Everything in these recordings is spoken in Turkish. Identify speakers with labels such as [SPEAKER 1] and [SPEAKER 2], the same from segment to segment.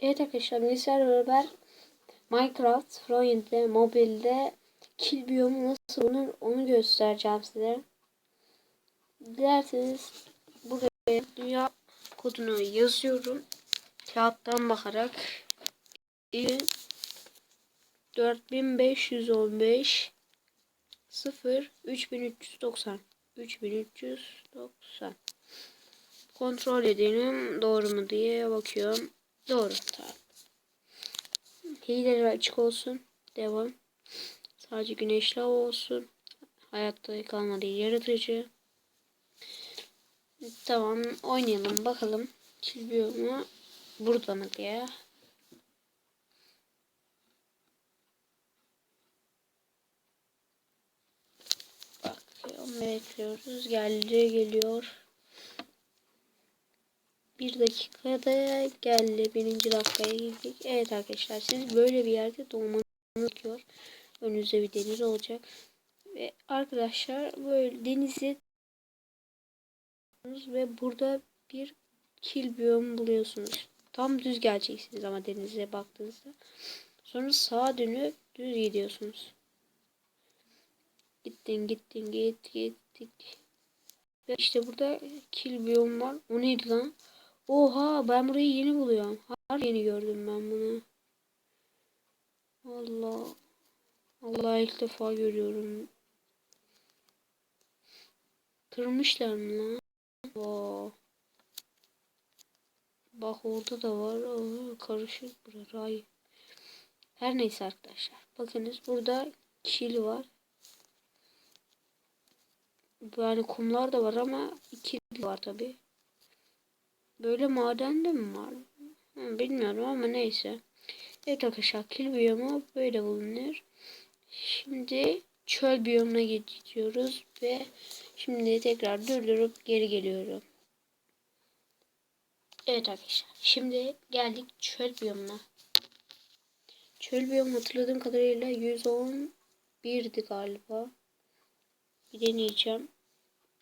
[SPEAKER 1] Evet arkadaşlar bilgisayar beraber Minecraft Front'de mobilde kill biyomu nasıl bulunur onu göstereceğim size. Dilerseniz buraya dünya kodunu yazıyorum. Kağıttan bakarak İyi. 4515 0 3390 3390 Kontrol edelim doğru mu diye bakıyorum. Doğru tamam. Hileler açık olsun. Devam. Sadece güneşli hava olsun. Hayatta kalmadı yaratıcı. Tamam oynayalım bakalım. Çiziyor mu? Burada mı diye. Bakıyorum bekliyoruz. Geldi geliyor. Bir dakikada geldi. Birinci dakikaya girdik. Evet arkadaşlar siz böyle bir yerde doğmanız gerekiyor. Önünüzde bir deniz olacak. Ve arkadaşlar böyle denizi ve burada bir kil biyom buluyorsunuz. Tam düz geleceksiniz ama denize baktığınızda. Sonra sağa dönüp düz gidiyorsunuz. Gittin gittin git git git. Ve işte burada kil biyom var. O neydi lan? Oha ben burayı yeni buluyorum. Har yeni gördüm ben bunu. Allah. Allah ilk defa görüyorum. Kırmışlar mı lan? Oo. Bak orada da var. Oo, karışık bura ray. Her neyse arkadaşlar. Bakınız burada kil var. Yani kumlar da var ama iki var tabi. Böyle maden de mi var? Bilmiyorum ama neyse. Evet arkadaşlar kil biyomu böyle bulunur. Şimdi çöl biyomuna gidiyoruz ve şimdi tekrar durdurup geri geliyorum. Evet arkadaşlar şimdi geldik çöl biyomuna. Çöl biyomu hatırladığım kadarıyla 111'di galiba. Bir deneyeceğim.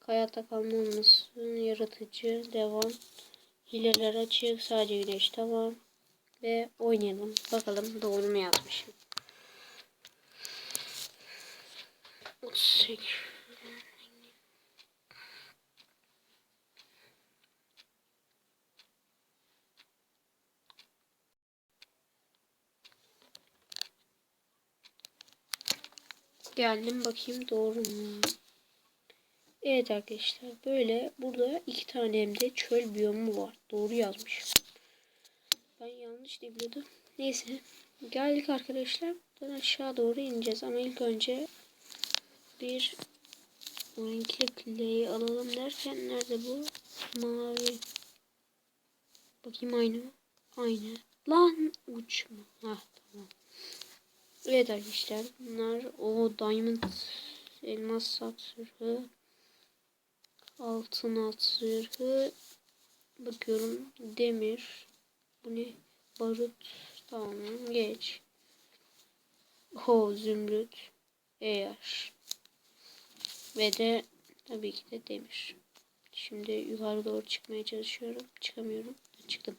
[SPEAKER 1] Hayatta kalma olmasın. Yaratıcı. Devam. Hileler açık. Sadece güneş. Tamam. Ve oynayalım. Bakalım doğru mu yazmışım. 38 Geldim bakayım doğru mu? Evet arkadaşlar böyle burada iki tane hem de çöl biyomu var. Doğru yazmış. Ben yanlış diye. Neyse geldik arkadaşlar. Buradan aşağı doğru ineceğiz ama ilk önce bir renkli clay alalım derken nerede bu? Mavi. Bakayım aynı mı? Aynı. Lan uçma. Hah tamam. Evet arkadaşlar bunlar o diamond elmas sat zırhı altın alt bakıyorum demir. Bu ne? Barut. Tamam geç. Ho zümrüt. Eğer. Ve de tabii ki de demir. Şimdi yukarı doğru çıkmaya çalışıyorum. Çıkamıyorum. Çıktım.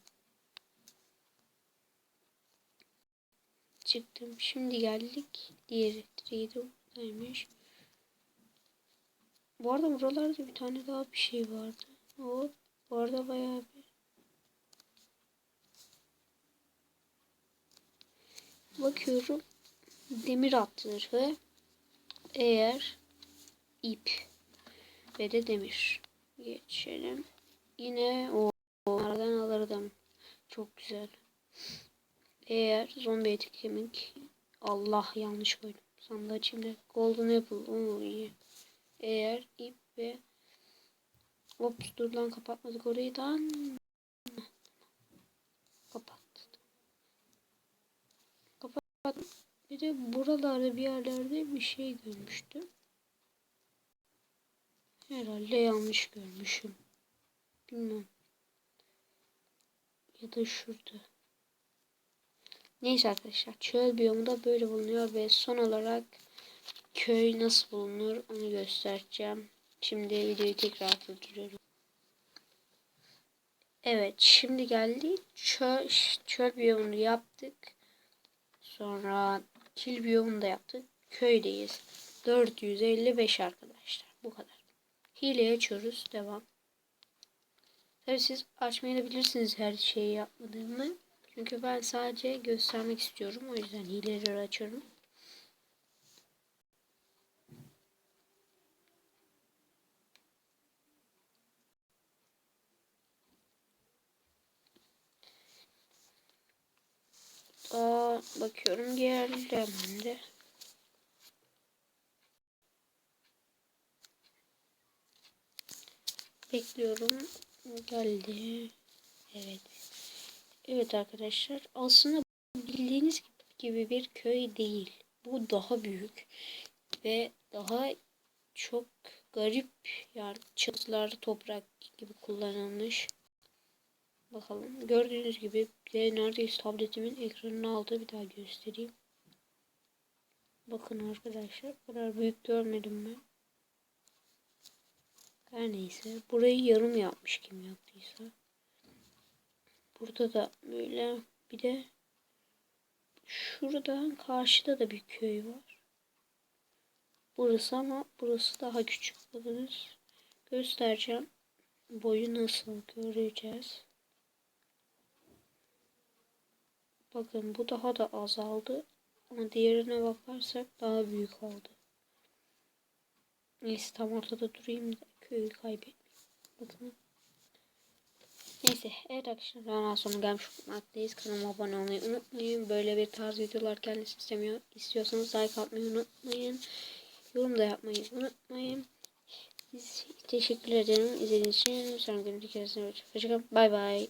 [SPEAKER 1] Çıktım. Şimdi geldik. Diğeri trade'i buradaymış. Bu arada buralarda bir tane daha bir şey vardı. O bu arada bayağı bir bakıyorum. Demir attırı eğer ip ve de demir. Geçelim. Yine o onlardan alırdım. Çok güzel. Eğer zombi eti Allah yanlış koydum. Sandığı içinde golden apple o iyi. Eğer ip ve Ops dur lan kapatmadık orayı da kapat. Kapat. Bir de buralarda bir yerlerde bir şey görmüştüm. Herhalde yanlış görmüşüm. Bilmem. Ya da şurada. Neyse arkadaşlar çöl biyomu da böyle bulunuyor ve son olarak köy nasıl bulunur onu göstereceğim. Şimdi videoyu tekrar durduruyorum. Evet şimdi geldi. Çöl, çöl biyomunu yaptık. Sonra kil biyomunu da yaptık. Köydeyiz. 455 arkadaşlar. Bu kadar. Hile açıyoruz. Devam. Tabii siz açmayabilirsiniz her şeyi yapmadığımı. Çünkü ben sadece göstermek istiyorum. O yüzden hileleri açıyorum. Aa, bakıyorum geldi hemen de. Bekliyorum. Geldi. Evet. Evet arkadaşlar. Aslında bildiğiniz gibi bir köy değil. Bu daha büyük. Ve daha çok garip yani çatılar toprak gibi kullanılmış. Bakalım. Gördüğünüz gibi de neredeyse tabletimin ekranını aldı. Bir daha göstereyim. Bakın arkadaşlar. Bu kadar büyük görmedim ben. Her neyse. Burayı yarım yapmış kim yaptıysa. Burada da böyle bir de şuradan karşıda da bir köy var. Burası ama burası daha küçük. Bakınız. Göstereceğim. Boyu nasıl göreceğiz. Bakın bu daha da azaldı. Ama diğerine bakarsak daha büyük oldu. Neyse tam ortada durayım da köyü kaybetmeyeyim. Bakın. Neyse evet arkadaşlar ben sonra gelmiş bulunmaktayız. Kanalıma abone olmayı unutmayın. Böyle bir tarz videolar gelmesini istemiyor. İstiyorsanız like atmayı unutmayın. Yorum da yapmayı unutmayın. Biz teşekkür ederim izlediğiniz için. Sonra görüşmek. Bay bay.